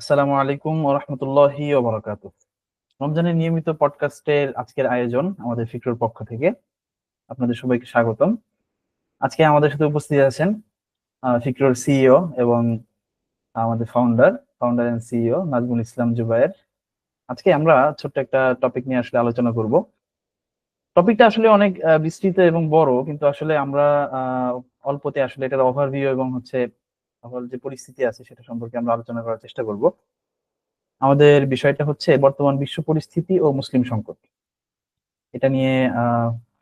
আসসালামু আলাইকুম ওরহমতুল্লাহি ওবরাকাত রমজানের নিয়মিত পডকাস্টের আজকের আয়োজন আমাদের ফিক্রর পক্ষ থেকে। আপনাদের সবাইকে স্বাগতম। আজকে আমাদের সাথে উপস্থিত আছেন ফিক্রর সিইও এবং আমাদের founder founder and CEO Nazmul Islam Zubair. আজকে আমরা ছোট্ট একটা টপিক নিয়ে আসলে আলোচনা করব। টপিকটা আসলে অনেক বিস্তৃত এবং বড়, কিন্তু আসলে আমরা অল্পতে আসলে এটার ওভারভিউ এবং হচ্ছে যে পরিস্থিতি আছে সেটা সম্পর্কে আমরা আলোচনা করার চেষ্টা করব। আমাদের বিষয়টা হচ্ছে বর্তমান বিশ্ব পরিস্থিতি ও মুসলিম সংকট। এটা নিয়ে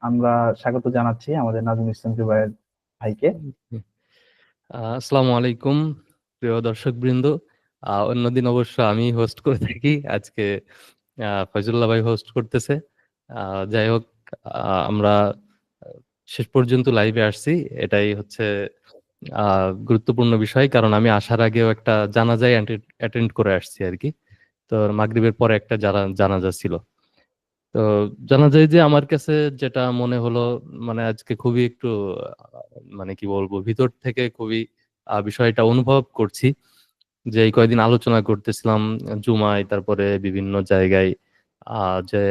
আমরা স্বাগত জানাচ্ছি আমাদের নাজমুল ইসলাম জুবাইর ভাইকে। আসসালামু আলাইকুম, প্রিয় দর্শক বৃন্দ অন্যদিন অবশ্য আমি হোস্ট করে থাকি। আজকে ফজলুল্লাহ ভাই হোস্ট করতেছে। যাই হোক আমরা শেষ পর্যন্ত লাইভে আসছি। এটাই হচ্ছে গুরুত্বপূর্ণ বিষয়। কারণ আমি আসার আগেও একটা জানাজায় অ্যাটেন্ড করে আসছি আর কি। তো মাগরিবের পরে একটা যারা জানাজা ছিল। তো জানা যায় যে আমার কাছে যেটা মনে হলো মানে আজকে খুবই একটু মানে কি বলব, ভিতর থেকে খুবই বিষয়টা অনুভব করছি। যে এই কয়েকদিন আলোচনা করতেছিলাম জুমায়, তারপরে বিভিন্ন জায়গায় যে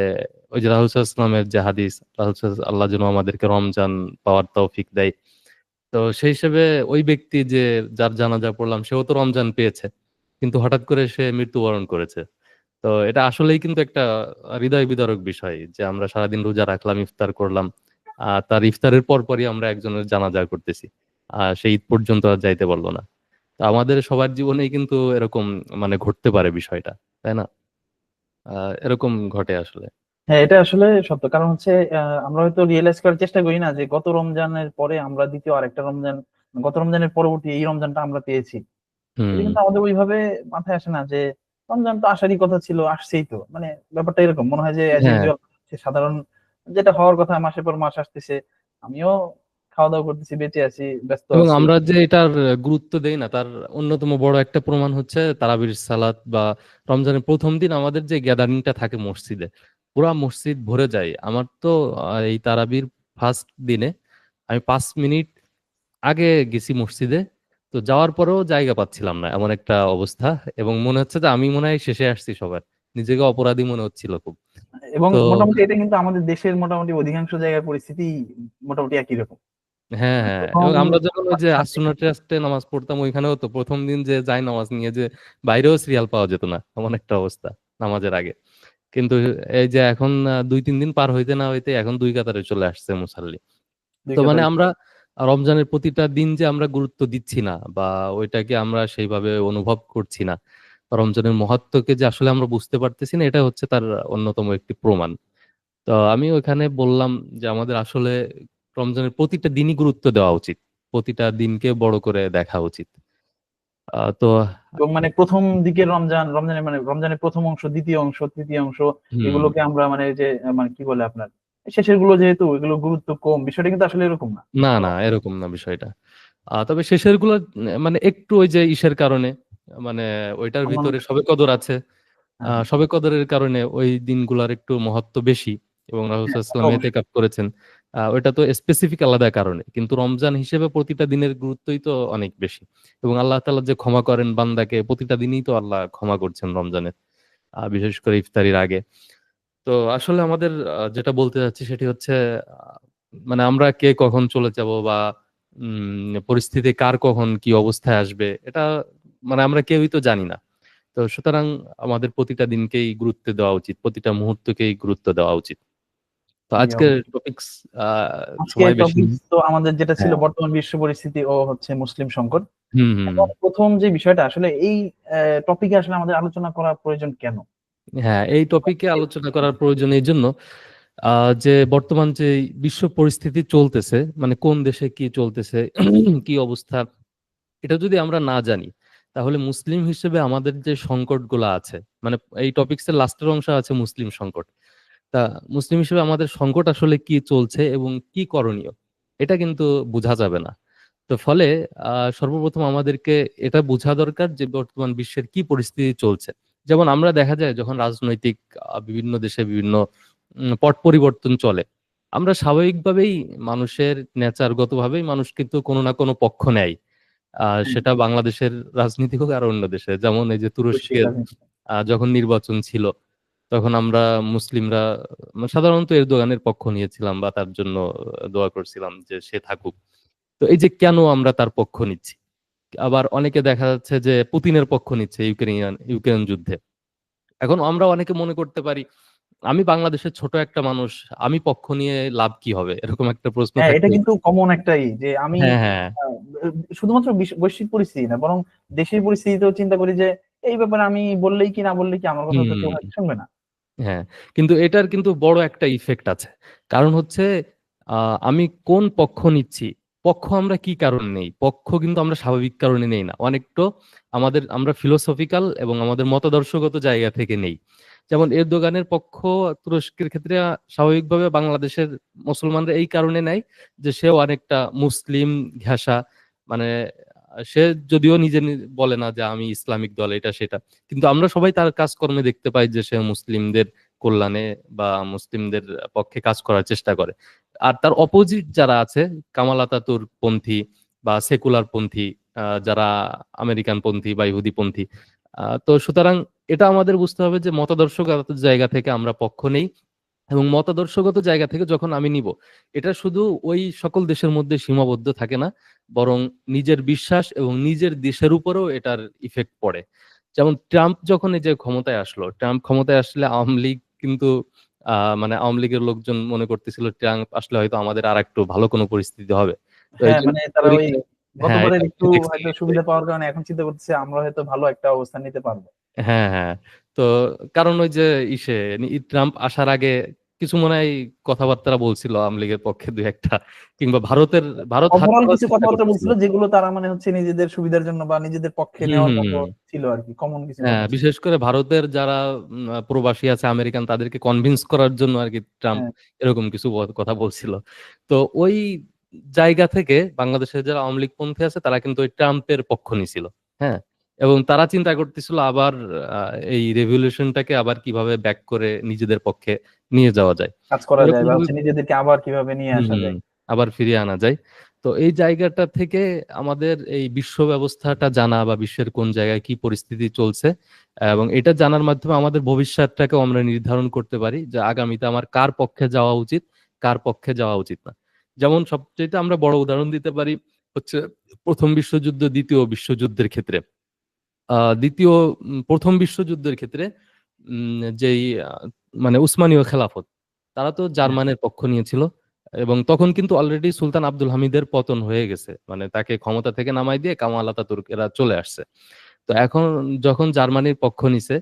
ওই যে রাহুল ইসলামের যে হাদিস রাহুল আল্লাহ যেন আমাদেরকে রমজান পাওয়ার তৌফিক দেয়। তো সেই হিসেবে ওই ব্যক্তি যে যার জানাজা পড়লাম, সেও তো রমজান পেয়েছে। কিন্তু হঠাৎ করে সে মৃত্যুবরণ করেছে। তো এটা আসলেই কিন্তু একটা হৃদয় বিদারক বিষয় যে আমরা সারাদিন রোজা রাখলাম, ইফতার করলাম আহ তার ইফতারের পরপরই আমরা একজনের জানাজা করতেছি। আহ সেই ঈদ পর্যন্ত আর যাইতে পারল না। তো আমাদের সবার জীবনেই কিন্তু এরকম মানে ঘটতে পারে বিষয়টা, তাই না? এরকম ঘটে আসলে। হ্যাঁ এটা আসলে সত্য। কারণ হচ্ছে আমরা হয়তো রিয়েলাইজ করার চেষ্টা করি না যে গত রমজানের পরে আমরা দ্বিতীয় আরেকটা রমজান গত রমজানের পরবর্তী এই রমজানটা আমরা পেয়েছি। কিন্তু আমাদের ওইভাবে মাথায় আসে না যে রমজান তো আসারই কথা ছিল আসছেই তো। মানে ব্যাপারটা এরকম মনে হয় যে হ্যাঁ। সাধারণ যেটা হওয়ার কথা মাসের পর মাস আসতেছে আমিও খাওয়া দাওয়া করতেছি বেঁচে আছি ব্যস্ত এবং আমরা যে এটার গুরুত্ব দেই না তার অন্যতম বড় একটা প্রমাণ হচ্ছে তারাবির সালাত বা রমজানের প্রথম দিন আমাদের যে গ্যাদারিংটা থাকে মসজিদে। পুরা মসজিদ ভরে যায়। আমার তো এই তারাবির ফার্স্ট দিনে আমি পাঁচ মিনিট আগে গেছি মসজিদে। তো যাওয়ার পরেও জায়গা পাচ্ছিলাম না এমন একটা অবস্থা। এবং মনে হচ্ছে যে আমি মনে হয় শেষে আসছি সবার। নিজেকে অপরাধী মনে হচ্ছিল খুব। এবং মোটামুটি এটা কিন্তু আমাদের দেশের মোটামুটি অধিকাংশ জায়গার পরিস্থিতি মোটামুটি একই রকম। হ্যাঁ হ্যাঁ। এবং আমরা যখন ওই যে আশ্রনা ট্রাস্টে নামাজ পড়তাম ওইখানেও তো প্রথম দিন যে যাই নামাজ নিয়ে যে বাইরেও সিরিয়াল পাওয়া যেত না এমন একটা অবস্থা নামাজের আগে। কিন্তু এই যে এখন দুই তিন দিন পার হইতে না হইতে এখন দুই কাতারে চলে আসছে মুসাল্লি। তো মানে আমরা রমজানের প্রতিটা দিন যে আমরা গুরুত্ব দিচ্ছি না বা ওইটাকে আমরা সেইভাবে অনুভব করছি না রমজানের মহাত্মকে যে আসলে আমরা বুঝতে পারতেছি না এটা হচ্ছে তার অন্যতম একটি প্রমাণ। তো আমি ওইখানে বললাম যে আমাদের আসলে রমজানের প্রতিটা দিনই গুরুত্ব দেওয়া উচিত। প্রতিটা দিনকে বড় করে দেখা উচিত। তো এবং মানে প্রথম দিকের রমজান রমজানের মানে রমজানের প্রথম অংশ দ্বিতীয় অংশ তৃতীয় অংশ এগুলোকে আমরা মানে যে মানে কি বলে আপনার শেষেরগুলো যেহেতু এগুলো গুরুত্ব কম বিষয়টা কিন্তু আসলে এরকম না। না না এরকম না বিষয়টা। তবে শেষেরগুলো মানে একটু ওই যে ইসের কারণে মানে ওইটার ভিতরে সবে কদর আছে। হ্যাঁ। সবে কদরের কারণে ওই দিনগুলার একটু মহত্ব বেশি এবং রাহুসাল্লাম এতে কাপ করেছেন। ওইটা তো স্পেসিফিক আলাদা কারণে। কিন্তু রমজান হিসেবে প্রতিটা দিনের গুরুত্বই তো অনেক বেশি। এবং আল্লাহ তালা যে ক্ষমা করেন বান্দাকে, প্রতিটা দিনই তো আল্লাহ ক্ষমা করছেন রমজানের বিশেষ করে ইফতারির আগে। তো আসলে আমাদের যেটা বলতে চাচ্ছি সেটি হচ্ছে মানে আমরা কে কখন চলে যাব বা পরিস্থিতি কার কখন কি অবস্থায় আসবে, এটা মানে আমরা কেউই তো জানি না। তো সুতরাং আমাদের প্রতিটা দিনকেই গুরুত্ব দেওয়া উচিত, প্রতিটা মুহূর্তকেই গুরুত্ব দেওয়া উচিত। তো আজকের টপিকস সময় বেশি। তো আমাদের যেটা ছিল হ্যাঁ। বর্তমান বিশ্ব পরিস্থিতি ও হচ্ছে মুসলিম সংকট। প্রথম যে বিষয়টা আসলে এই টপিকে আসলে আমাদের আলোচনা করা প্রয়োজন কেন? হ্যাঁ এই টপিকে আলোচনা করার প্রয়োজন এই জন্য যে বর্তমান যে বিশ্ব পরিস্থিতি চলতেছে মানে কোন দেশে কি চলতেছে কি অবস্থা এটা যদি আমরা না জানি তাহলে মুসলিম হিসেবে আমাদের যে সংকটগুলো আছে মানে এই টপিক্সের লাস্টের অংশ আছে মুসলিম সংকট। তা মুসলিম হিসেবে আমাদের সংকট আসলে কি চলছে এবং কি করণীয়? এটা কিন্তু বোঝা যাবে না। তো ফলে সর্বপ্রথম আমাদেরকে এটা বোঝা দরকার যে বর্তমান বিশ্বের কি পরিস্থিতি চলছে। যেমন আমরা দেখা যায় যখন রাজনৈতিক বিভিন্ন দেশে বিভিন্ন পট পরিবর্তন চলে আমরা স্বাভাবিকভাবেই মানুষের নেচারগতভাবেই মানুষ কিন্তু কোনো না কোনো পক্ষ নেয়। আহ, সেটা বাংলাদেশের রাজনীতি হোক আর অন্য দেশে যেমন এই যে তুরস্কের আহ, যখন নির্বাচন ছিল তখন আমরা মুসলিমরা আহ, সাধারণত এরদোগানের পক্ষ নিয়েছিলাম বা তার জন্য দোয়া করছিলাম যে সে থাকুক। তো এই যে কেন আমরা তার পক্ষ নিচ্ছি? আবার অনেকে দেখা যাচ্ছে যে পুতিনের পক্ষ নিচ্ছে ইউক্রেনিয়ান ইউক্রেন যুদ্ধে। এখন আমরা অনেকে মনে করতে পারি আমি বাংলাদেশের ছোট একটা মানুষ আমি পক্ষ নিয়ে লাভ কি হবে? এরকম একটা প্রশ্ন হ্যাঁ এটা কিন্তু কমন একটাই যে আমি হ্যাঁ হ্যাঁ। শুধুমাত্র বৈশ্বিক পরিস্থিতি না বরং দেশের পরিস্থিতিতেও চিন্তা করি যে এই ব্যাপারে আমি বললেই কি না বললেই কি আমার কথা তো শুনবে না। হ্যাঁ কিন্তু এটার কিন্তু বড় একটা ইফেক্ট আছে। কারণ হচ্ছে আমি কোন পক্ষ নিচ্ছি, পক্ষ আমরা কি কারণে নেই? পক্ষ কিন্তু আমরা স্বাভাবিক কারণে নেই না। অনেকটা আমাদের, আমরা ফিলোসফিক্যাল এবং আমাদের মতাদর্শগত জায়গা থেকে নেই। যেমন এরদোগানের পক্ষ তুরস্কের ক্ষেত্রে স্বাভাবিকভাবে বাংলাদেশের মুসলমানরা এই কারণে নেয় যে সেও অনেকটা মুসলিম ঘেঁষা মানে সে যদিও নিজে বলে না যে আমি ইসলামিক দল, এটা সেটা। কিন্তু আমরা সবাই তার কাজকর্মে দেখতে পাই যে সে মুসলিমদের কল্যাণে বা মুসলিমদের পক্ষে কাজ করার চেষ্টা করে। আর তার অপোজিট যারা আছে, কামাল আতাতুর পন্থী বা সেকুলার পন্থী যারা আমেরিকান পন্থী বা ইহুদি পন্থী তো সুতরাং এটা আমাদের বুঝতে হবে যে মতাদর্শগত জায়গা থেকে আমরা পক্ষ নেই। এবং মতাদর্শগত জায়গা থেকে যখন আমি নিব এটা শুধু ওই সকল দেশের মধ্যে সীমাবদ্ধ থাকে না বরং নিজের বিশ্বাস এবং নিজের দেশের উপরেও এটার ইফেক্ট পড়ে। যেমন ট্রাম্প যখন এই যে ক্ষমতায় আসলো ট্রাম্প ক্ষমতায় আসলে আওয়ামী লীগ কিন্তু আহ, মানে আওয়ামী লীগের লোকজন মনে করতেছিল ট্রাম্প আসলে হয়তো আমাদের আর একটু ভালো কোনো পরিস্থিতি হবে। হ্যাঁ মানে হ্যাঁ একটু সুবিধা পাওয়ার কারণে এখন চিন্তা করতেছে আমরা হয়তো ভালো একটা অবস্থান নিতে পারব। হ্যাঁ হ্যাঁ তো কারণ ওই যে ইসে ই- ট্রাম্প আসার আগে কিছু মনে হয় কথাবার্তা বলছিল আওয়ামী লীগের পক্ষে দুই একটা কিংবা ভারতের ভারত হাত ওভারঅল ধরার কিছু চেষ্টা কথাবার্তা। বলছিল যেগুলো তারা মানে হচ্ছে নিজেদের সুবিধার জন্য বা নিজেদের পক্ষে হুম, নেওয়ার মতো হুম। ছিল আর কি কমন কিছু হ্যাঁ বিশেষ করে ভারতের যারা উম, প্রবাসী আছে আমেরিকান তাদেরকে কনভিন্স করার জন্য আর কি ট্রাম্প হ্যাঁ। এরকম কিছু ব- কথা বলছিল তো ওই জায়গা থেকে বাংলাদেশের যারা আওয়ামী লীগ পন্থী আছে তারা কিন্তু ওই ট্রাম্পের পক্ষ নিছিল হ্যাঁ এবং তারা চিন্তা করতেছিল আবার এই রেভলিউশনটাকে আবার কীভাবে ব্যাক করে নিজেদের পক্ষে নিয়ে যাওয়া যায়। কাজ করা যায় বা নিজেদেরকে আবার কীভাবে নিয়ে আসা যায়। আবার ফিরিয়ে আনা যায়। তো এই জায়গাটা থেকে আমাদের এই বিশ্ব ব্যবস্থাটা জানা বা বিশ্বের কোন জায়গায় কি পরিস্থিতি চলছে এবং এটা জানার মাধ্যমে আমাদের ভবিষ্যৎটাকেও আমরা নির্ধারণ করতে পারি যে আগামীতে আমার কার পক্ষে যাওয়া উচিত কার পক্ষে যাওয়া উচিত না। যেমন সবচেয়ে আমরা বড় উদাহরণ দিতে পারি হচ্ছে প্রথম বিশ্বযুদ্ধ দ্বিতীয় বিশ্বযুদ্ধের ক্ষেত্রে। দ্বিতীয় প্রথম বিশ্বযুদ্ধের ক্ষেত্রে যেই মানে উসমানীয় খেলাফত তারা তো জার্মানের পক্ষ নিয়েছিল এবং তখন কিন্তু অলরেডি সুলতান আব্দুল হামিদের পতন হয়ে গেছে। মানে তাকে ক্ষমতা থেকে নামাই দিয়ে কামাল আতাতুর্কেরা চলে আসছে। তো এখন যখন জার্মানির পক্ষ নিছে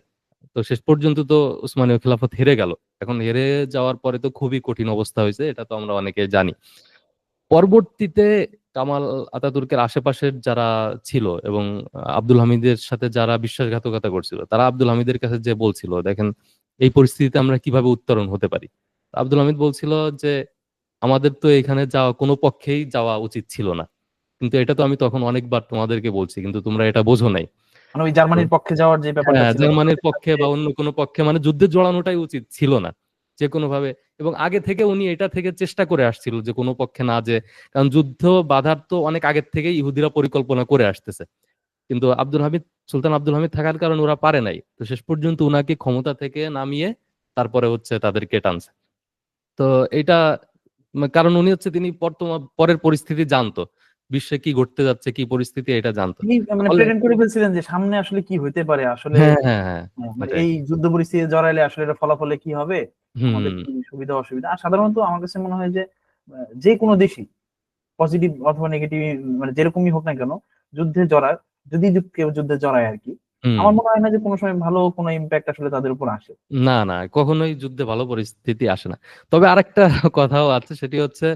তো শেষ পর্যন্ত তো উসমানীয় খেলাফত হেরে গেল। এখন হেরে যাওয়ার পরে তো খুবই কঠিন অবস্থা হয়েছে এটা তো আমরা অনেকে জানি। পরবর্তীতে কামাল আতাতুর্কের আশেপাশের যারা ছিল এবং আব্দুল হামিদের সাথে যারা বিশ্বাসঘাতকতা করছিল তারা আব্দুল হামিদের কাছে যে বলছিল দেখেন এই পরিস্থিতিতে আমরা কীভাবে উত্তরণ হতে পারি? আব্দুল হামিদ বলছিল যে আমাদের তো এখানে যাওয়া কোনো পক্ষেই যাওয়া উচিত ছিল না। কিন্তু এটা তো আমি তখন অনেকবার তোমাদেরকে বলছি কিন্তু তোমরা এটা বোঝো নাই। মানে জার্মানির পক্ষে যাওয়ার যে ব্যাপারটা হ্যাঁ জার্মানির পক্ষে বা অন্য কোনো পক্ষে মানে যুদ্ধে জড়ানোটাই উচিত ছিল না। যে কোনো ভাবে এবং আগে থেকে উনি এটা থেকে চেষ্টা করে আসছিল যে কোনো পক্ষে না যে, কারণ যুদ্ধ বাধার তো অনেক আগের থেকেই ইহুদিরা পরিকল্পনা করে আসতেছে। কিন্তু আব্দুল হামিদ, সুলতান আব্দুল হামিদ থাকার কারণে ওরা পারে নাই। তো শেষ পর্যন্ত উনাকে ক্ষমতা থেকে নামিয়ে তারপরে হচ্ছে তাদেরকে টানছে। তো এটা, কারণ উনি হচ্ছে তিনি পরের পরিস্থিতি জানতো। বিশ্বে কি ঘটতে যাচ্ছে কি পরিস্থিতি এটা জানতো মানে করে ফেলছিলেন যে সামনে আসলে কি হইতে পারে আসলে হ্যাঁ হ্যাঁ হ্যাঁ মানে। এই যুদ্ধ পরিস্থিতি জড়াইলে আসলে এটা ফলাফলে কি হবে আমাদের কি সুবিধা অসুবিধা আর সাধারণত আমার কাছে মনে হয় যে যে কোনো দেশই পজিটিভ অথবা নেগেটিভ মানে যেরকমই হোক না কেন যুদ্ধে জড়ায় যদি কেউ যুদ্ধে জড়ায় আর কি। আমার মনে হয় না যে কোনো সময় ভালো কোনো ইম্প্যাক্ট আসলে তাদের উপর আসে। না না কখনোই যুদ্ধে ভালো পরিস্থিতি আসে না। তবে আরেকটা কথাও আছে সেটি হচ্ছে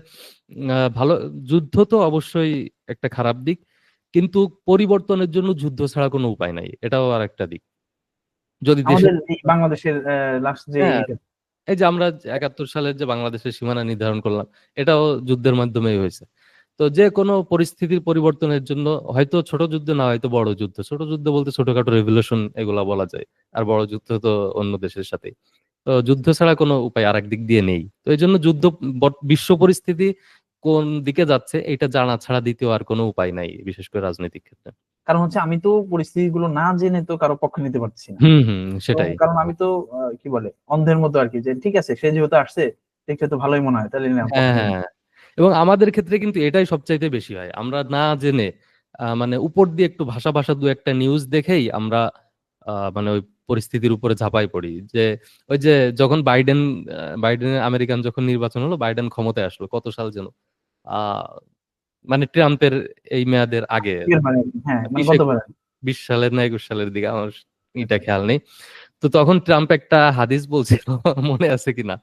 ভালো যুদ্ধ তো অবশ্যই একটা খারাপ দিক কিন্তু পরিবর্তনের জন্য যুদ্ধ ছাড়া কোনো উপায় নাই এটাও আর একটা দিক। যদি বাংলাদেশের লাস্ট যে হ্যাঁ, এই যে আমরা একাত্তর সালের যে বাংলাদেশের সীমানা নির্ধারণ করলাম এটাও যুদ্ধের মাধ্যমেই হয়েছে। তো যে কোনো পরিস্থিতির পরিবর্তনের জন্য হয়তো ছোট যুদ্ধ না হয়তো বড় যুদ্ধ। ছোট যুদ্ধ বলতে ছোটখাটো রেভলিউশন এগুলা বলা যায় আর বড় যুদ্ধ তো অন্য দেশের সাথে। তো যুদ্ধ ছাড়া কোনো উপায় আর দিক দিয়ে নেই। তো এই জন্য যুদ্ধ বিশ্ব পরিস্থিতি কোন দিকে যাচ্ছে এটা জানা ছাড়া দ্বিতীয় আর কোনো উপায় নাই বিশেষ করে রাজনৈতিক ক্ষেত্রে। কারণ হচ্ছে আমি তো পরিস্থিতিগুলো না জেনে তো কারও পক্ষ নিতে পারছি না। হুম হুম সেটাই। কারণ আমি তো কি বলে অন্ধের মতো আর কি যে ঠিক আছে সে যেহেতু আসছে দেখতে তো ভালোই মনে হয় তাহলে হ্যাঁ হ্যাঁ। এবং আমাদের ক্ষেত্রে কিন্তু এটাই সবচাইতে বেশি হয়। আমরা না জেনে মানে উপর দিয়ে একটু ভাষা ভাষা দু একটা নিউজ দেখেই আমরা মানে ওই পরিস্থিতির উপরে ঝাঁপাই পড়ি। যে ওই যে যখন বাইডেন আহ, বাইডেনের আমেরিকান যখন নির্বাচন হলো বাইডেন ক্ষমতায় আসলো কত সাল যেন? আহ মানে ট্রাম্পের এই মেয়াদের আগে। হ্যাঁ মানে বিশ বিশ সালের না একুশ সালের দিকে আমার এটা খেয়াল নেই। তো তখন ট্রাম্প একটা হাদিস বলছিল মনে আছে কিনা?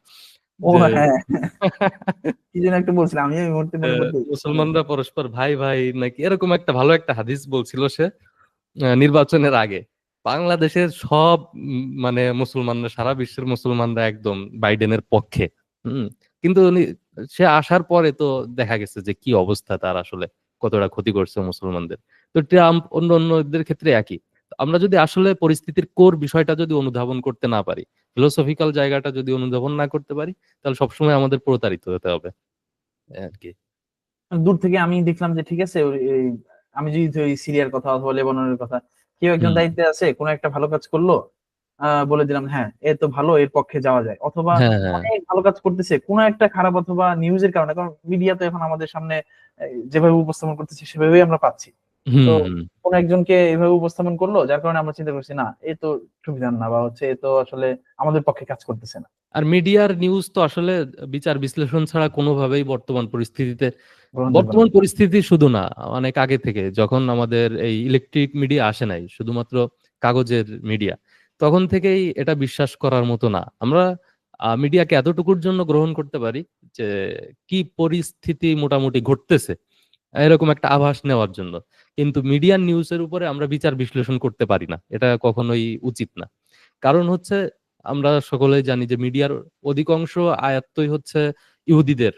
ও হ্যাঁ। কি যেন একটা বলছিলাম আমি মুহূর্তে মনে আহ, করতে মুসলমানরা পরস্পর ভাই ভাই নাকি এরকম একটা ভালো একটা হাদিস বলছিল সে নির্বাচনের আগে। বাংলাদেশের সব মানে মুসলমানরা সারা বিশ্বের মুসলমানরা একদম বাইডেনের পক্ষে হুম? কিন্তু সে আসার পরে তো দেখা গেছে যে কি অবস্থা তার আসলে কতটা ক্ষতি করছে মুসলমানদের। তো ট্রাম্প অন্য অন্যদের ক্ষেত্রে একই। আমরা যদি আসলে পরিস্থিতির কোর বিষয়টা যদি অনুধাবন করতে না পারি ফিলোসফিক্যাল জায়গাটা যদি অনুধাবন না করতে পারি তাহলে সবসময় আমাদের প্রতারিত হতে হবে। আর কি। দূর থেকে আমি দেখলাম যে ঠিক আছে আমি যদি ওই সিরিয়ার কথা অথবা লেবাননের কথা কেউ একজন দায়িত্বে আছে কোনো একটা ভালো কাজ করল আহ বলে দিলাম হ্যাঁ এ তো ভালো এর পক্ষে যাওয়া যায়। অথবা হ্যাঁ হ্যাঁ। অনেক ভালো কাজ করতেছে কোনো একটা খারাপ অথবা নিউজের কারণে কারণ মিডিয়া তো এখন আমাদের সামনে যেভাবে উপস্থাপন করতেছে সেভাবেই আমরা পাচ্ছি। তো। কোন একজনকে এভাবে উপস্থাপন করল যার কারণে আমরা চিন্তা করছি না এ তো সুবিধার না বা হচ্ছে এ তো আসলে আমাদের পক্ষে কাজ করতেছে না। আর মিডিয়ার নিউজ তো আসলে বিচার বিশ্লেষণ ছাড়া কোনোভাবেই বর্তমান পরিস্থিতিতে বর্তমান পরিস্থিতি শুধু না অনেক আগে থেকে যখন আমাদের এই ইলেকট্রিক মিডিয়া আসে নাই শুধুমাত্র কাগজের মিডিয়া তখন থেকেই এটা বিশ্বাস করার মতো না। আমরা মিডিয়াকে এতটুকুর জন্য গ্রহণ করতে পারি যে কি পরিস্থিতি মোটামুটি ঘটতেছে। এরকম একটা আভাস নেওয়ার জন্য। কিন্তু মিডিয়ার নিউজের উপরে আমরা বিচার বিশ্লেষণ করতে পারি না। এটা কখনোই উচিত না। কারণ হচ্ছে আমরা সকলেই জানি যে মিডিয়ার অধিকাংশ আয়াত্তই হচ্ছে ইহুদিদের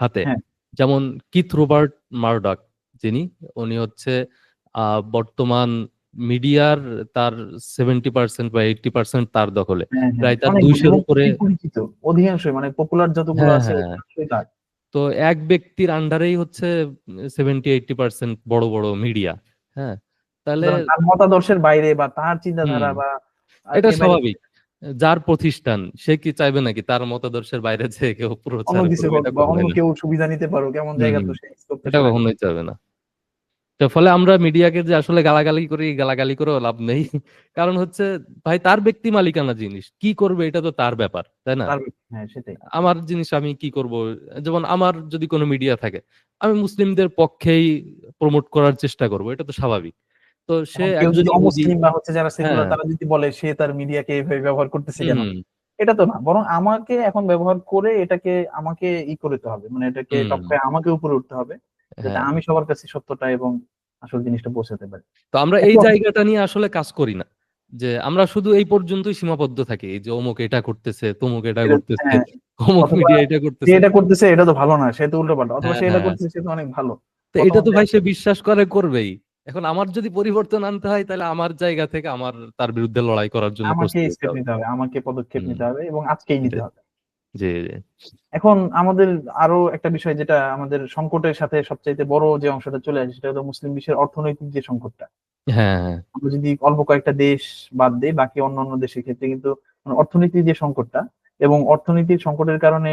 হাতে। হ্যাঁ। যেমন কিথ রোবার্ট মার্ডক যিনি উনি হচ্ছে আহ, বর্তমান মিডিয়ার তার সেভেন্টি পার্সেন্ট বা এইটি পার্সেন্ট তার দখলে। হ্যাঁ, হ্যাঁ। প্রায় তার অনেক 200 র এবং উপরে- অধিকাংশই। মানে পপুলার যতগুলো আছে। তো এক ব্যক্তির আন্ডারেই হচ্ছে সেভেন্টি এইটি পার্সেন্ট বড় বড় মিডিয়া হ্যাঁ তাহলে তার মতাদর্শের বাইরে বা তার চিন্তাধারা। বা এটা স্বাভাবিক যার প্রতিষ্ঠান সে কি চাইবে নাকি তার মতাদর্শের বাইরে যে কেউ প্রচার অন্য কেউ সুবিধা নিতে পারো কেমন জায়গা তো হুম। সে scope তো এটা কখনোই চাইবে না তো ফলে আমরা মিডিয়াকে যে আসলে গালাগালি করি গালাগালি করেও লাভ নেই। কারণ হচ্ছে ভাই তার ব্যক্তি মালিকানা জিনিস। কি করবে এটা তো তার ব্যাপার তাই না? হ্যাঁ সেটাই। আমার জিনিস আমি কি করব? যেমন আমার যদি কোনো মিডিয়া থাকে আমি মুসলিমদের পক্ষেই প্রমোট করার চেষ্টা করব এটা তো স্বাভাবিক। তো সে যদি অমুসলিম বা হচ্ছে যারা সেকুলার হ্যাঁ। তারা যদি বলে সে তার মিডিয়াকে এইভাবে ব্যবহার করতেছে কেন? এটা তো না। বরং আমাকে এখন ব্যবহার করে এটাকে আমাকে ই করতে হবে। মানে এটাকে আমাকে উপরে উঠতে হবে। যাতে হ্যাঁ। আমি সবার কাছে সত্যটা এবং আসল জিনিসটা পৌঁছাতে পারি। তো আমরা এই জায়গাটা নিয়ে আসলে কাজ করি না। যে আমরা শুধু এই পর্যন্তই সীমাবদ্ধ থাকি। যে অমুক এটা করতেছে তমুক এটা করতেছে হ্যাঁ, অমুক মিডিয়া এটা করতেছে। এটা করতেছে এটা তো ভালো না সে তো উল্টো পাল্টা অথবা হ্যাঁ, সে এটা হ্যাঁ। করতেছে সে তো অনেক ভালো। তো এটা তো ভাই সে বিশ্বাস করে করবেই। এখন আমার যদি পরিবর্তন আনতে হয় তাহলে আমার জায়গা থেকে আমার তার বিরুদ্ধে লড়াই করার জন্য আমাকে স্টেপ নিতে হবে আমাকে পদক্ষেপ নিতে হবে এবং আজকেই নিতে হবে। জি এখন আমাদের আরও একটা বিষয় যেটা আমাদের সংকটের সাথে সবচাইতে বড় যে অংশটা চলে আসে সেটা হলো মুসলিম বিশ্বের অর্থনৈতিক যে সংকটটা। হ্যাঁ হ্যাঁ। আমরা যদি অল্প কয়েকটা দেশ বাদ দিই বাকি অন্যান্য দেশের ক্ষেত্রে কিন্তু মানে অর্থনীতির যে সংকটটা এবং অর্থনীতির সংকটের কারণে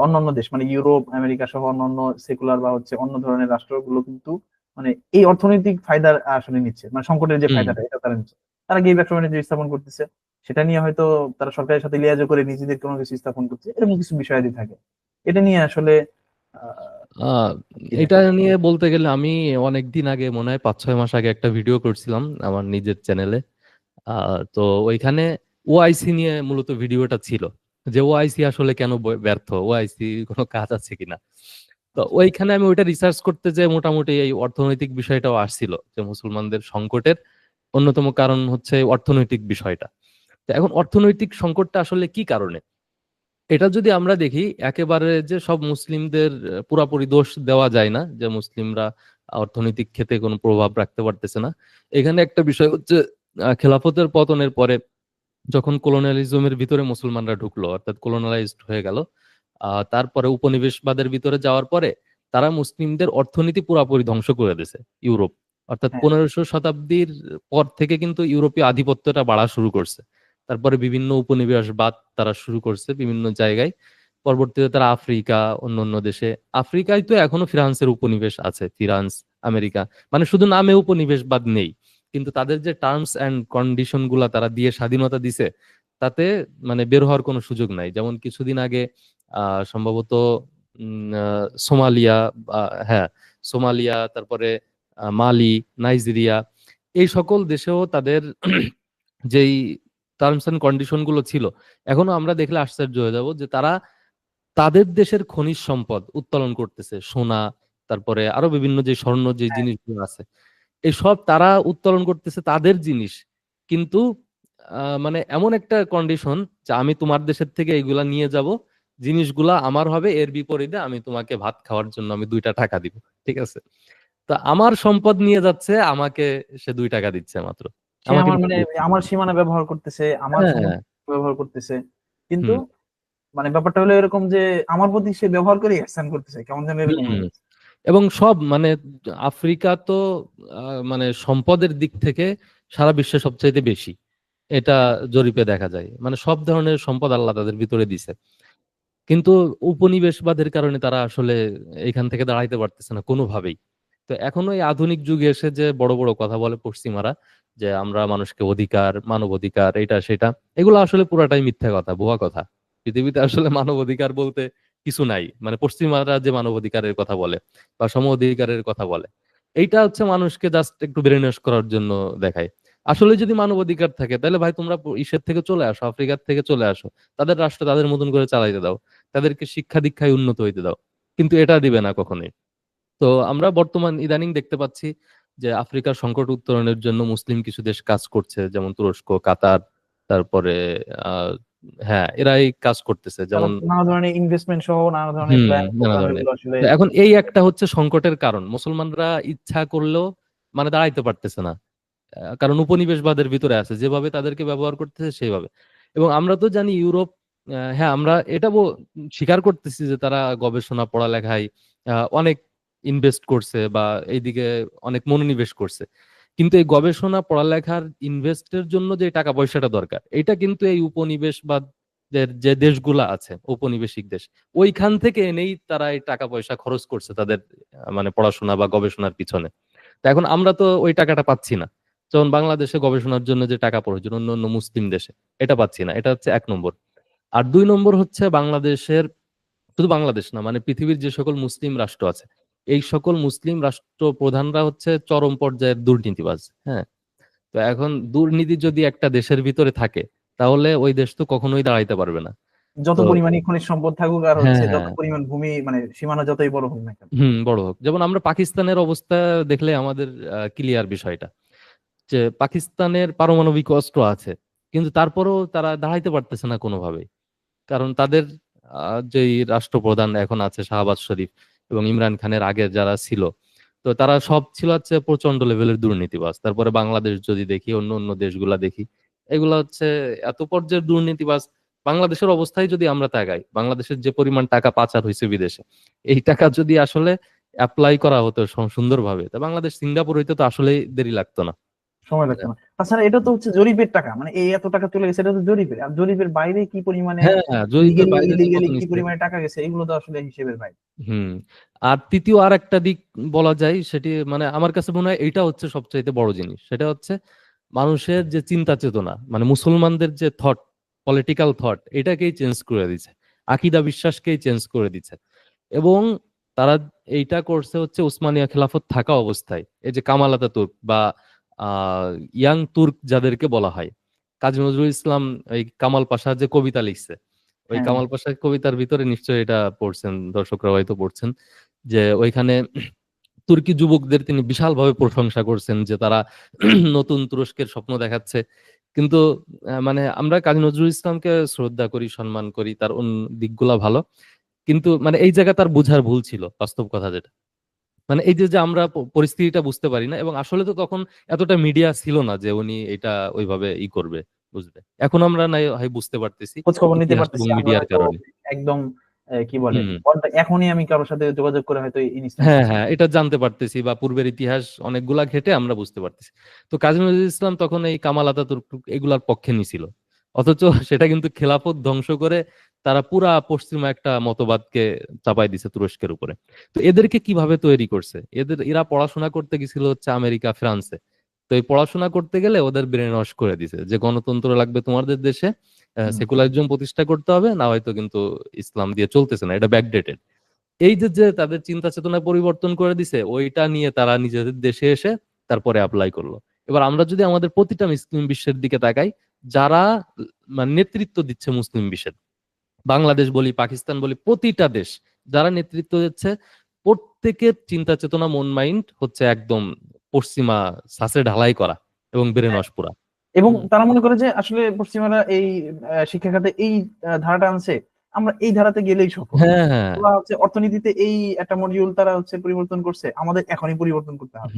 অন্যান্য দেশ মানে ইউরোপ আমেরিকা সহ অন্যান্য সেকুলার বা হচ্ছে অন্য ধরনের রাষ্ট্রগুলো কিন্তু মানে এই অর্থনৈতিক ফায়দা আসলে নিচ্ছে মানে সংকটের যে ফায়দাটা এটা তারা নিচ্ছে। তারা গিয়ে ব্যবসা বাণিজ্য স্থাপন করতেছে। সেটা নিয়ে হয়তো তারা সরকারের সাথে লিয়াজো করে নিজেদের কোনো কিছু স্থাপন করছে এরকম কিছু বিষয়াদি থাকে। এটা নিয়ে আসলে এটা নিয়ে বলতে গেলে আমি অনেক দিন আগে মনে হয় পাঁচ ছয় মাস আগে একটা ভিডিও করছিলাম আমার নিজের চ্যানেলে তো ওইখানে ওআইসি নিয়ে মূলত ভিডিওটা ছিল। যে ওআইসি আসলে কেন ব্যর্থ? ওআইসি কোনো কাজ আছে কিনা? তো ওইখানে আমি ওইটা রিসার্চ করতে যে মোটামুটি এই অর্থনৈতিক বিষয়টাও আসছিল যে মুসলমানদের সংকটের অন্যতম কারণ হচ্ছে অর্থনৈতিক বিষয়টা। তো এখন অর্থনৈতিক সংকটটা আসলে কি কারণে? এটা যদি আমরা দেখি একেবারে যে সব মুসলিমদের পুরাপুরি দোষ দেওয়া যায় না যে মুসলিমরা অর্থনৈতিক ক্ষেত্রে কোনো প্রভাব রাখতে পারতেছে না। এখানে একটা বিষয় হচ্ছে খেলাফতের পতনের পরে যখন কোলোনিয়ালিজমের ভিতরে মুসলমানরা ঢুকলো অর্থাৎ কোলোনালাইজড হয়ে গেল আহ, তারপরে উপনিবেশবাদের ভিতরে যাওয়ার পরে তারা মুসলিমদের অর্থনীতি পুরাপুরি ধ্বংস করে দিয়েছে ইউরোপ। অর্থাৎ হ্যাঁ। পনেরোশো শতাব্দীর পর থেকে কিন্তু ইউরোপীয় আধিপত্যটা বাড়া শুরু করছে। তারপরে বিভিন্ন উপনিবেশবাদ তারা শুরু করছে বিভিন্ন জায়গায়। পরবর্তীতে তারা আফ্রিকা, অন্য অন্য দেশে। আফ্রিকায় তো এখনও ফ্রান্সের উপনিবেশ আছে, ফ্রান্স, আমেরিকা। মানে শুধু নামে উপনিবেশবাদ নেই। কিন্তু তাদের যে টার্মস এন্ড কন্ডিশনগুলা তারা দিয়ে স্বাধীনতা দিছে, তাতে মানে বের হওয়ার কোনো সুযোগ নাই। যেমন কিছুদিন আগে সম্ভবত সোমালিয়া হ্যাঁ সোমালিয়া, তারপরে মালি, নাইজেরিয়া, এই সকল দেশেও তাদের যেই টার্মস এন্ড কন্ডিশনগুলো ছিল। এখনও আমরা দেখলে আশ্চর্য হয়ে যাব যে তারা তাদের দেশের খনিজ সম্পদ উত্তোলন করতেছে সোনা তারপরে আরও বিভিন্ন যে স্বর্ণ যে হ্যাঁ। জিনিসগুলো আছে এই সব তারা উত্তোলন করতেছে তাদের জিনিস। কিন্তু আহ, মানে এমন একটা কন্ডিশন যে আমি তোমার দেশের থেকে এগুলা নিয়ে যাব জিনিসগুলা আমার হবে এর বিপরীতে আমি তোমাকে ভাত খাওয়ার জন্য আমি দুইটা টাকা দিব ঠিক আছে? তা আমার সম্পদ নিয়ে যাচ্ছে আমাকে সে দুই টাকা দিচ্ছে মাত্র। আমার মানে আমার সীমানা ব্যবহার করতেছে আমার হ্যাঁ, ব্যবহার করতেছে। কিন্তু মানে ব্যাপারটা হলো এরকম যে আমার প্রতি সে ব্যবহার করে এহসান করতেছে কেমন যেন। এবং সব মানে আফ্রিকা তো মানে সম্পদের দিক থেকে সারা বিশ্বে সবচাইতে বেশি। এটা জরিপে দেখা যায়। মানে সব ধরনের সম্পদ আল্লাহ তাদের ভিতরে দিছে। কিন্তু উপনিবেশবাদের কারণে তারা আসলে এখান থেকে দাঁড়াইতে পারতেছে না কোনোভাবেই। তো এখনও এই আধুনিক যুগে এসে যে বড় বড় কথা বলে পশ্চিমারা, যে আমরা মানুষকে অধিকার, মানব অধিকার, এটা, সেটা, এগুলো আসলে পুরাটাই মিথ্যা কথা, ভুয়া কথা। পৃথিবীতে আসলে মানব অধিকার বলতে কিছু নাই। মানে পশ্চিমারা যে মানব অধিকারের কথা বলে বা সম অধিকারের কথা বলে, এইটা হচ্ছে মানুষকে জাস্ট একটু ব্রেন করার জন্য দেখায়। আসলে যদি মানব অধিকার থাকে, তাহলে ভাই তোমরা ইসের থেকে চলে আসো, আফ্রিকার থেকে চলে আসো। তাদের রাষ্ট্র তাদের মতন করে চালাইতে দাও। তাদেরকে শিক্ষা দীক্ষায় উন্নত হইতে দাও। কিন্তু এটা দিবে না কখনোই। তো আমরা বর্তমান ইদানিং দেখতে পাচ্ছি যে আফ্রিকার সংকট উত্তরণের জন্য মুসলিম কিছু দেশ কাজ করছে যেমন তুরস্ক কাতার তারপরে হ্যাঁ এরাই কাজ করতেছে যেমন নানা ধরনের ইনভেস্টমেন্ট সহ নানা এখন এই একটা হচ্ছে সংকটের কারণ। মুসলমানরা ইচ্ছা করলেও মানে দাঁড়াইতে পারতেছে না। কারণ উপনিবেশবাদের ভিতরে আছে যেভাবে তাদেরকে ব্যবহার করতেছে সেইভাবে। এবং আমরা তো জানি ইউরোপ হ্যাঁ আমরা এটা স্বীকার করতেছি যে তারা গবেষণা পড়ালেখায় আহ, অনেক ইনভেস্ট করছে বা এইদিকে অনেক মনোনিবেশ করছে। কিন্তু এই গবেষণা, পড়ালেখার ইনভেস্টের জন্য যে টাকা পয়সাটা দরকার, এটা কিন্তু এই উপনিবেশবাদের যে দেশগুলা আছে, ঔপনিবেশিক দেশ, ওইখান থেকে এনেই তারা এই টাকা পয়সা খরচ করছে তাদের মানে পড়াশোনা বা গবেষণার পিছনে। তো এখন আমরা তো ওই টাকাটা পাচ্ছি না। যেমন বাংলাদেশে গবেষণার জন্য যে টাকা প্রয়োজন অন্য অন্য মুসলিম দেশে, এটা পাচ্ছি না, এটা হচ্ছে এক নম্বর। আর দুই নম্বর হচ্ছে বাংলাদেশের, শুধু বাংলাদেশ না মানে পৃথিবীর যে সকল মুসলিম রাষ্ট্র আছে এই সকল মুসলিম রাষ্ট্র প্রধানরা হচ্ছে চরম পর্যায়ের দুর্নীতিবাজ হ্যাঁ? তো এখন দুর্নীতি যদি একটা দেশের ভিতরে থাকে তাহলে ওই দেশ তো কখনোই দাঁড়াইতে পারবে না। যত পরিমাণে খনিজ সম্পদ থাকুক আর হচ্ছে হ্যাঁ, যত হ্যাঁ। পরিমাণ ভূমি মানে সীমানা যতই বড় হোক না কেন। হুম বড় হোক। যেমন আমরা পাকিস্তানের অবস্থা দেখলে আমাদের ক্লিয়ার বিষয়টা। যে পাকিস্তানের পারমাণবিক অস্ত্র আছে কিন্তু তারপরেও তারা দাঁড়াইতে পারতেছে না কোনোভাবেই। কারণ তাদের যেই রাষ্ট্রপ্রধান এখন আছে শাহবাজ শরীফ এবং ইমরান খানের আগে যারা ছিল, তো তারা সব ছিল হচ্ছে প্রচণ্ড লেভেলের দুর্নীতিবাজ। তারপরে বাংলাদেশ যদি দেখি, অন্য অন্য দেশগুলা দেখি, এগুলা হচ্ছে এত পর্যায়ের দুর্নীতিবাজ। বাংলাদেশের অবস্থায় যদি আমরা তাকাই, বাংলাদেশের যে পরিমাণ টাকা পাচার হয়েছে বিদেশে, এই টাকা যদি আসলে অ্যাপ্লাই করা হতো সুন্দরভাবে, তা বাংলাদেশ, সিঙ্গাপুর হইতে তো আসলেই দেরি লাগতো না। সময় লাগতো না তাছাড়া এটা তো হচ্ছে জরিপের টাকা মানে এই এত টাকা চলে গেছে এটা তো জরিপের। আর জরিপের বাইরে কি পরিমাণে হ্যাঁ হ্যাঁ কি। পরিমাণে টাকা গেছে এগুলো তো আসলে হিসেবের বাইরে। হুম। আর তৃতীয় আর একটা দিক বলা যায় সেটি মানে আমার কাছে মনে হয় এইটা হচ্ছে সবচাইতে বড় জিনিস। সেটা হচ্ছে মানুষের যে চিন্তা চেতনা মানে মুসলমানদের যে থট পলিটিক্যাল থট এটাকেই চেঞ্জ করে দিচ্ছে আকিদা বিশ্বাসকেই চেঞ্জ করে দিচ্ছে এবং তারা এইটা করছে হচ্ছে উসমানিয়া খেলাফত থাকা অবস্থায়। এই যে কামাল আতাতুর্ক বা ইয়াং তুর্ক যাদেরকে বলা হয়। কাজী নজরুল ইসলাম এই কামাল পাশা যে কবিতা লিখছে ওই হ্যাঁ। কামাল পাশা কবিতার ভিতরে নিশ্চয়ই এটা পড়ছেন দর্শকরা হয়তো পড়ছেন যে ওইখানে তুর্কি যুবকদের তিনি বিশালভাবে প্রশংসা করছেন যে তারা নতুন তুরস্কের স্বপ্ন দেখাচ্ছে। কিন্তু আহ, মানে আমরা কাজী নজরুল ইসলামকে শ্রদ্ধা করি সম্মান করি তার অন্য দিকগুলা ভালো। কিন্তু মানে এই জায়গা তার বুঝার ভুল ছিল বাস্তব কথা যেটা। মানে এই যে যে আমরা পরিস্থিতিটা বুঝতে পারি না এবং আসলে তো তখন এতটা মিডিয়া ছিল না যে উনি এটা ওইভাবে ই করবে বুঝবে। এখন আমরা নাই হয় বুঝতে পারতেছি খবর নিতে পারতেছি মিডিয়ার কারণে। একদম কি বলে? এখনই আমি কারোর সাথে যোগাযোগ করে হয়তো হ্যাঁ হ্যাঁ এটা জানতে পারতেছি বা পূর্বের ইতিহাস অনেকগুলা ঘেটে আমরা বুঝতে পারতেছি। তো কাজী নজরুল ইসলাম তখন এই কামাল আতাতুর্ক এগুলার পক্ষে নিছিল অথচ সেটা কিন্তু খেলাফত ধ্বংস করে তারা পুরা পশ্চিমা একটা মতবাদকে চাপাই দিছে তুরস্কের উপরে। তো এদেরকে কীভাবে তৈরি করছে? এদের এরা পড়াশোনা করতে গেছিল হচ্ছে আমেরিকা ফ্রান্সে। তো এই পড়াশোনা করতে গেলে ওদের ব্রেন ওয়াশ করে দিছে যে গণতন্ত্র লাগবে তোমাদের দেশে। সেকুলারিজম প্রতিষ্ঠা করতে হবে না হয়তো কিন্তু ইসলাম দিয়ে চলতেছে না এটা ব্যাকডেটেড এই যে যে তাদের চিন্তা চেতনা পরিবর্তন করে দিছে ওইটা নিয়ে তারা নিজেদের দেশে এসে তারপরে অ্যাপ্লাই করল। এবার আমরা যদি আমাদের প্রতিটা মুসলিম বিশ্বের দিকে তাকাই যারা মানে নেতৃত্ব দিচ্ছে মুসলিম বিশ্বের। বাংলাদেশ বলি, পাকিস্তান বলি, প্রতিটা দেশ যারা নেতৃত্ব দিচ্ছে, প্রত্যেকের চিন্তা চেতনা, মন, মাইন্ড হচ্ছে একদম পশ্চিমা সাসে ঢালাই করা এবং বেড়ে নসপুরা এবং তারা মনে করে যে আসলে পশ্চিমারা এই শিক্ষা খাতে এই ধারাটা আনছে। আমরা এই ধারাতে গেলেই সফল। হ্যাঁ হ্যাঁ। ওরা হচ্ছে অর্থনীতিতে এই একটা মডিউল তারা হচ্ছে পরিবর্তন করছে আমাদের এখনই পরিবর্তন করতে হবে।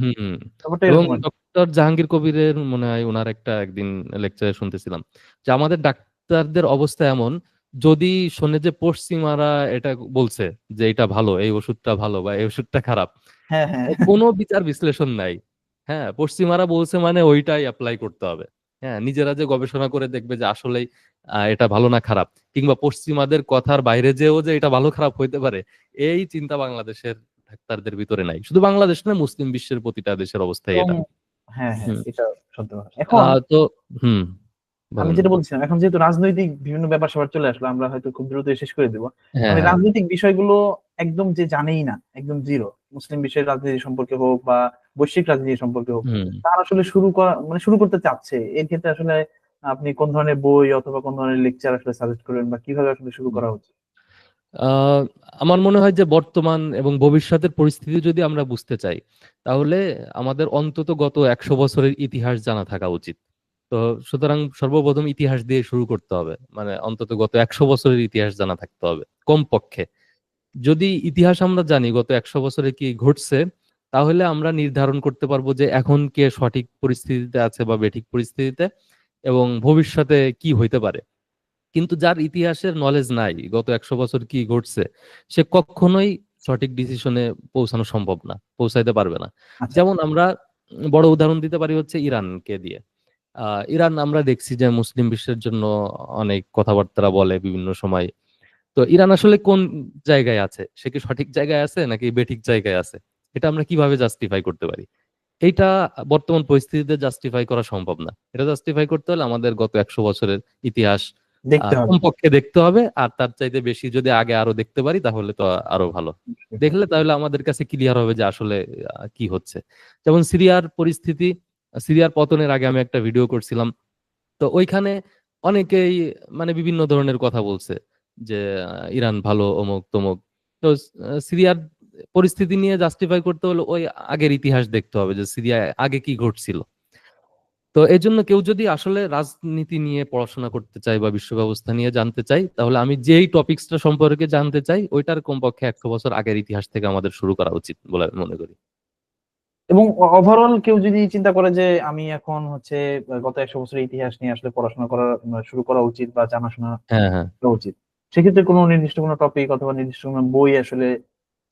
এবং। ডক্টর জাহাঙ্গীর কবিরের মনে হয় ওনার একটা একদিন লেকচারে শুনতেছিলাম যে আমাদের ডাক্তারদের অবস্থা এমন যদি শোনে যে পশ্চিমারা এটা বলছে যে এটা ভালো এই ওষুধটা ভালো বা এই ওষুধটা খারাপ হ্যাঁ হ্যাঁ। কোনো বিচার বিশ্লেষণ নাই। হ্যাঁ পশ্চিমারা বলছে মানে ওইটাই অ্যাপ্লাই করতে হবে। হ্যাঁ নিজেরা যে গবেষণা করে দেখবে যে আসলেই এটা ভালো না খারাপ। কিংবা পশ্চিমাদের কথার বাইরে যেও যে এটা ভালো খারাপ হইতে পারে এই চিন্তা বাংলাদেশের ডাক্তারদের ভিতরে নাই। শুধু বাংলাদেশ না মুসলিম বিশ্বের প্রতিটা দেশের অবস্থায় এটা। হ্যাঁ হ্যাঁ এটা সত্য এখন তো হুম আমি যেটা বলছিলাম এখন যেহেতু রাজনৈতিক বিভিন্ন ব্যাপার সবার চলে আসলো আমরা হয়তো খুব দ্রুত শেষ করে দেবো। হ্যাঁ মানে হ্যাঁ, রাজনৈতিক বিষয়গুলো একদম যে জানেই না একদম জিরো মুসলিম বিশ্বের রাজনীতি সম্পর্কে হোক বা বৈশ্বিক রাজনীতি সম্পর্কে হোক তার আসলে শুরু করা মানে শুরু করতে চাচ্ছে। এর ক্ষেত্রে আসলে আপনি কোন ধরনের বই অথবা কোন ধরনের লেকচার আসলে সাজেস্ট করবেন বা কীভাবে আসলে শুরু করা উচিত আমার মনে হয় যে বর্তমান এবং ভবিষ্যতের পরিস্থিতি যদি আমরা বুঝতে চাই, তাহলে আমাদের অন্তত গত একশো বছরের ইতিহাস জানা থাকা উচিত। তো সুতরাং সর্বপ্রথম ইতিহাস দিয়ে শুরু করতে হবে। মানে অন্তত গত একশো বছরের ইতিহাস জানা থাকতে হবে, কমপক্ষে। যদি ইতিহাস আমরা জানি গত একশো বছরে কি ঘটছে, তাহলে আমরা নির্ধারণ করতে পারব যে এখন কে সঠিক পরিস্থিতিতে আছে বা বেঠিক পরিস্থিতিতে। এবং ভবিষ্যতে কি হইতে পারে। কিন্তু যার ইতিহাসের নলেজ নাই গত একশো বছর কি ঘটছে সে কখনোই সঠিক ডিসিশনে পৌঁছানো সম্ভব না পৌঁছাইতে পারবে না। আচ্ছা। যেমন আমরা বড় উদাহরণ দিতে পারি হচ্ছে ইরানকে দিয়ে। আহ ইরান আমরা দেখছি যে মুসলিম বিশ্বের জন্য অনেক কথাবার্তা বলে বিভিন্ন সময়। তো ইরান আসলে কোন জায়গায় আছে? সে কি সঠিক জায়গায় আছে নাকি বেঠিক জায়গায় আছে? এটা আমরা কীভাবে জাস্টিফাই করতে পারি? এইটা বর্তমান পরিস্থিতিতে জাস্টিফাই করা সম্ভব না। এটা জাস্টিফাই করতে হলে আমাদের গত একশো বছরের ইতিহাস কমপক্ষে দেখতে হবে আর তার চাইতে বেশি যদি আগে আরও দেখতে পারি তাহলে তো আরও ভালো। দেখলে তাহলে আমাদের কাছে ক্লিয়ার হবে যে আসলে কি হচ্ছে। যেমন সিরিয়ার পরিস্থিতি সিরিয়ার পতনের আগে আমি একটা ভিডিও করছিলাম তো ওইখানে অনেকেই মানে বিভিন্ন ধরনের কথা বলছে যে ইরান ভালো অমুক তমুক তো সিরিয়ার পরিস্থিতি নিয়ে জাস্টিফাই করতে হলে ওই আগের ইতিহাস দেখতে হবে যে সিরিয়ায় আগে কি ঘটছিল। তো এই জন্য কেউ যদি আসলে রাজনীতি নিয়ে পড়াশোনা করতে চাই বা বিশ্ব ব্যবস্থা নিয়ে জানতে চাই তাহলে আমি যেই টপিকসটা সম্পর্কে জানতে চাই ওইটার কমপক্ষে একশো বছর আগের ইতিহাস থেকে আমাদের শুরু করা উচিত বলে আমি মনে করি। এবং ওভারঅল কেউ যদি চিন্তা করে যে আমি এখন হচ্ছে গত একশো বছরের ইতিহাস নিয়ে আসলে পড়াশোনা করা শুরু করা উচিত বা জানাশোনা হ্যাঁ হ্যাঁ। উচিত সেক্ষেত্রে কোনো নির্দিষ্ট কোনো টপিক অথবা নির্দিষ্ট কোনো বই আসলে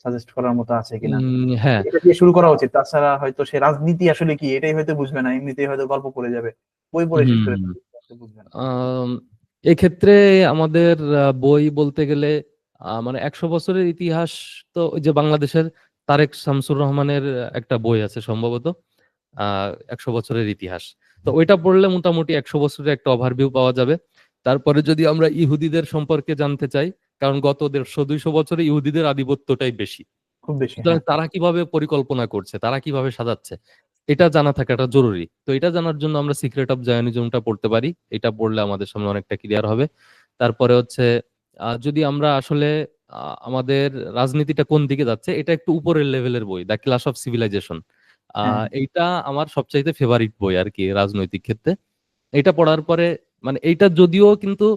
সাজেস্ট করার মতো আছে কিনা। হ্যাঁ। এটা দিয়ে শুরু করা উচিত। তাছাড়া হয়তো সে রাজনীতি আসলে কি এটাই হয়তো বুঝবে না এমনিতেই হয়তো গল্প পড়ে যাবে। বই পড়ে শেষ করে বুঝবে না। এক্ষেত্রে আমাদের বই বলতে গেলে মানে একশো বছরের ইতিহাস তো ওই যে বাংলাদেশের তারেক শামসুর রহমানের একটা বই আছে সম্ভবত আহ একশো বছরের ইতিহাস। তো ওইটা পড়লে মোটামুটি একশো বছরের একটা ওভারভিউ পাওয়া যাবে। তারপরে যদি আমরা ইহুদিদের সম্পর্কে জানতে চাই কারণ গত দেড়শো দুইশো বছরে ইহুদিদের আধিপত্যটাই বেশি। খুব বেশি সুতরাং হ্যাঁ। তারা কীভাবে পরিকল্পনা করছে তারা কীভাবে সাজাচ্ছে এটা জানা থাকাটা জরুরি। তো এটা জানার জন্য আমরা সিক্রেট অফ জায়নিজমটা পড়তে পারি এটা পড়লে আমাদের সামনে অনেকটা ক্লিয়ার হবে। তারপরে হচ্ছে যদি আমরা আসলে আমাদের রাজনীতিটা কোন দিকে যাচ্ছে এটা একটু উপরের লেভেলের বই দ্য ক্লাস অফ সিভিলাইজেশন। এইটা আমার সবচাইতে ফেভারিট বই আর কি রাজনৈতিক ক্ষেত্রে। এটা পড়ার পরে মানে এইটা যদিও কিন্তু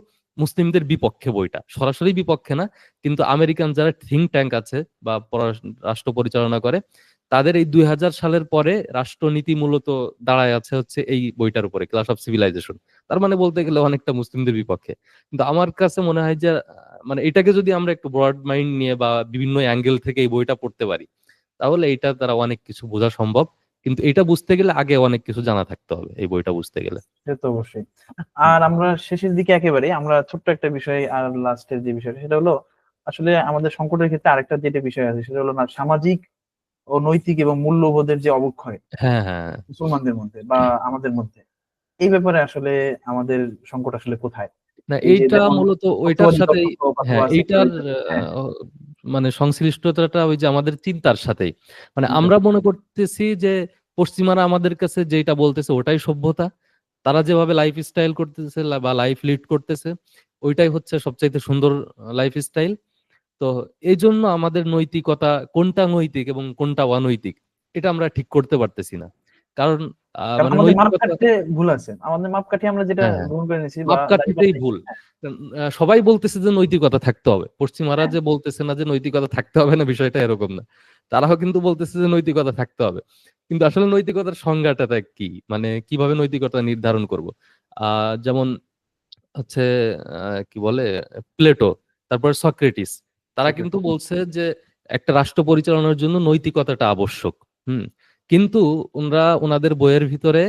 মুসলিমদের বিপক্ষে বইটা। সরাসরি বিপক্ষে না, কিন্তু আমেরিকান যারা থিঙ্ক ট্যাঙ্ক আছে বা রাষ্ট্র পরিচালনা করে, তাদের এই দুই হাজার সালের পরে রাষ্ট্রনীতি মূলত দাঁড়ায় আছে হচ্ছে এই বইটার উপরে ক্লাস অফ সিভিলাইজেশন তার মানে বলতে গেলে অনেকটা মুসলিমদের বিপক্ষে। কিন্তু আমার কাছে মনে হয় যে মানে এটাকে যদি আমরা একটু ব্রড মাইন্ড নিয়ে বা বিভিন্ন অ্যাঙ্গেল থেকে এই বইটা পড়তে পারি, তাহলে এটা দ্বারা অনেক কিছু বোঝা সম্ভব। কিন্তু এটা বুঝতে গেলে আগে অনেক কিছু জানা থাকতে হবে এই বইটা বুঝতে গেলে। সে তো অবশ্যই। আর আমরা শেষের দিকে একেবারে আমরা ছোট্ট একটা বিষয় আর লাস্টের যে বিষয়টা সেটা হলো আসলে আমাদের সংকটের ক্ষেত্রে আরেকটা যেটা বিষয় আছে সেটা হলো না সামাজিক ও নৈতিক এবং মূল্যবোধের যে অবক্ষয় হ্যাঁ হ্যাঁ। মুসলমানদের মধ্যে বা আমাদের মধ্যে এই ব্যাপারে আসলে আমাদের সংকট আসলে কোথায়? না এইটা মূলত ওইটার সাথে হ্যাঁ এইটার মানে সংশ্লিষ্টতাটা ওই যে আমাদের চিন্তার সাথে। মানে আমরা মনে করতেছি যে পশ্চিমারা আমাদের কাছে যেটা বলতেছে ওটাই সভ্যতা। তারা যেভাবে লাইফ স্টাইল করতেছে বা লাইফ লিড করতেছে ওইটাই হচ্ছে সবচাইতে সুন্দর লাইফ স্টাইল তো এই জন্য আমাদের নৈতিকতা কোনটা নৈতিক এবং কোনটা অনৈতিক এটা আমরা ঠিক করতে পারতেছি না। কারণ মানে ভুল আছে। আমাদের মাপকাঠি আমরা যেটা হ্যাঁ। গ্রহণ করে নিয়েছি মাপকাঠিতেই ভুল। সবাই বলতেছে যে নৈতিকতা থাকতে হবে। পশ্চিমারা হ্যাঁ। যে বলতেছে না যে নৈতিকতা থাকতে হবে না বিষয়টা এরকম না। তারাও কিন্তু বলতেছে যে নৈতিকতা থাকতে হবে। কিন্তু আসলে নৈতিকতার সংজ্ঞাটা কি? মানে কীভাবে নৈতিকতা নির্ধারণ করব? আহ যেমন হচ্ছে কি বলে প্লেটো তারপর সক্রেটিস। তারা কিন্তু বলছে যে একটা রাষ্ট্র পরিচালনার জন্য নৈতিকতাটা আবশ্যক। হুম? কিন্তু ওনারা ওনাদের বইয়ের ভিতরে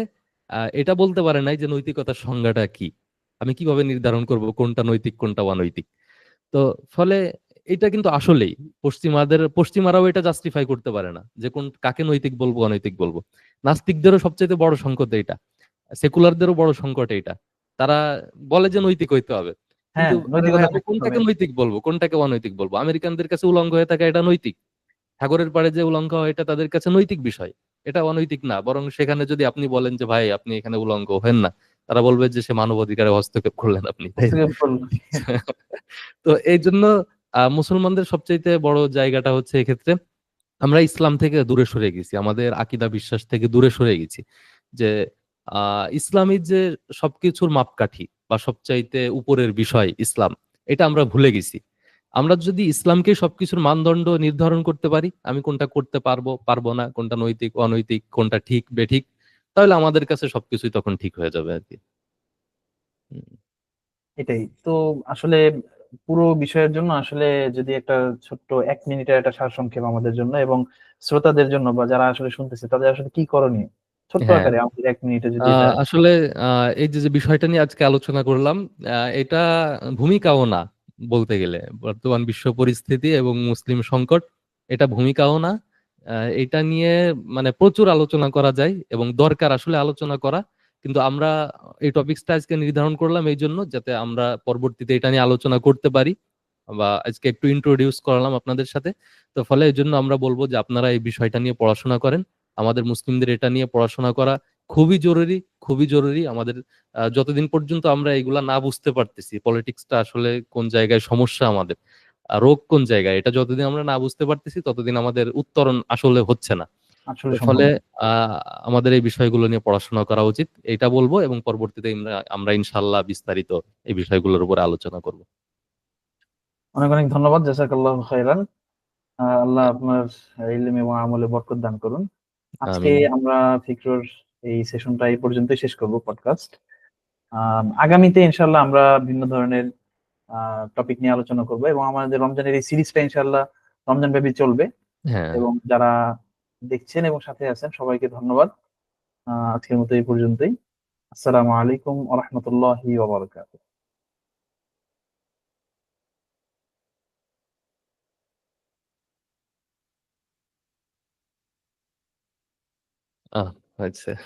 আহ, এটা বলতে পারে নাই যে নৈতিকতার সংজ্ঞাটা কি। আমি কীভাবে নির্ধারণ করব কোনটা নৈতিক কোনটা অনৈতিক। তো ফলে এটা কিন্তু আসলেই পশ্চিমাদের পশ্চিমারাও এটা জাস্টিফাই করতে পারে না যে কোন কাকে নৈতিক বলব অনৈতিক বলব। নাস্তিকদেরও সবচেয়ে বড় সংকট এইটা সেকুলারদেরও বড় সংকট এইটা। তারা বলে যে নৈতিক হইতে হবে। হ্যাঁ কোনটাকে নৈতিক বলব কোনটাকে অনৈতিক বলব? আমেরিকানদের কাছে উলঙ্গ হয়ে থাকা এটা নৈতিক। সাগরের পাড়ে যে উলঙ্গ হয় এটা তাদের কাছে নৈতিক বিষয়। এটা অনৈতিক না। বরং সেখানে যদি আপনি বলেন যে ভাই আপনি এখানে উলঙ্গ হেন না? তারা বলবে যে সে মানবাধিকারে হস্তক্ষেপ করলেন আপনি। তো এই জন্য মুসলমানদের সবচাইতে বড় জায়গাটা হচ্ছে এক্ষেত্রে আমরা ইসলাম থেকে দূরে সরে গেছি। আমাদের আকিদা বিশ্বাস থেকে দূরে সরে গেছি। যে আহ ইসলামী যে সবকিছুর মাপকাঠি বা সবচাইতে উপরের বিষয় ইসলাম এটা আমরা ভুলে গেছি। আমরা যদি ইসলামকে সবকিছুর মানদণ্ড নির্ধারণ করতে পারি আমি কোনটা করতে পারব পারব না কোনটা নৈতিক অনৈতিক কোনটা ঠিক বেঠিক তাহলে আমাদের কাছে সবকিছুই তখন ঠিক হয়ে যাবে আর কি। এটাই। তো আসলে পুরো বিষয়ের জন্য আসলে যদি একটা ছোট্ট এক মিনিটের একটা সারসংক্ষেপ আমাদের জন্য এবং শ্রোতাদের জন্য বা যারা আসলে শুনতেছে তাদের আসলে কি করণীয়? ছোট্ট হ্যাঁ। আকারে আমাদের এক মিনিটে যদি আসলে আহ, এই যে যে বিষয়টা নিয়ে আজকে আলোচনা করলাম আহ, এটা ভূমিকাও না। বলতে গেলে। বর্তমান বিশ্ব পরিস্থিতি এবং মুসলিম সংকট, এটা ভূমিকাও না। এটা নিয়ে মানে প্রচুর আলোচনা করা যায় এবং দরকার আসলে আলোচনা করা। কিন্তু আমরা এই টপিকসটা আজকে নির্ধারণ করলাম এই জন্য যাতে আমরা পরবর্তীতে এটা নিয়ে আলোচনা করতে পারি বা আজকে একটু ইন্ট্রোডিউস করলাম আপনাদের সাথে। তো ফলে এই জন্য আমরা বলব যে আপনারা এই বিষয়টা নিয়ে পড়াশোনা করেন। আমাদের মুসলিমদের এটা নিয়ে পড়াশোনা করা খুবই জরুরি খুবই জরুরি আমাদের যতদিন পর্যন্ত আমরা এগুলা না বুঝতে পারতেছি পলিটিক্সটা আসলে কোন জায়গায় সমস্যা আমাদের রোগ কোন জায়গায় এটা যতদিন আমরা না বুঝতে পারতেছি ততদিন আমাদের উত্তরণ আসলে হচ্ছে না। আসলে ফলে আহ, আমাদের এই বিষয়গুলো নিয়ে পড়াশোনা করা উচিত এটা বলব এবং পরবর্তীতে আমরা ইনশাল্লাহ বিস্তারিত এই বিষয়গুলোর উপর আলোচনা করব। অনেক অনেক ধন্যবাদ জাজাকাল্লাহ খাইরান আল্লাহ আপনার ইলম এবং আমলে বরকত দান করুন। আজকে আমরা ফিক্রোর এই সেশনটা এই পর্যন্তই শেষ করব পডকাস্ট আগামীতে ইনশাল্লাহ আমরা ভিন্ন ধরনের টপিক নিয়ে আলোচনা করব এবং আমাদের রমজানের এই সিরিজটা ইনশাল্লাহ রমজান ব্যাপী চলবে। হ্যাঁ। এবং যারা দেখছেন এবং সাথে আছেন সবাইকে ধন্যবাদ। আজকের মতো এই পর্যন্তই। আসসালামু আলাইকুম ওয়া রাহমাতুল্লাহি ওয়া I'd say.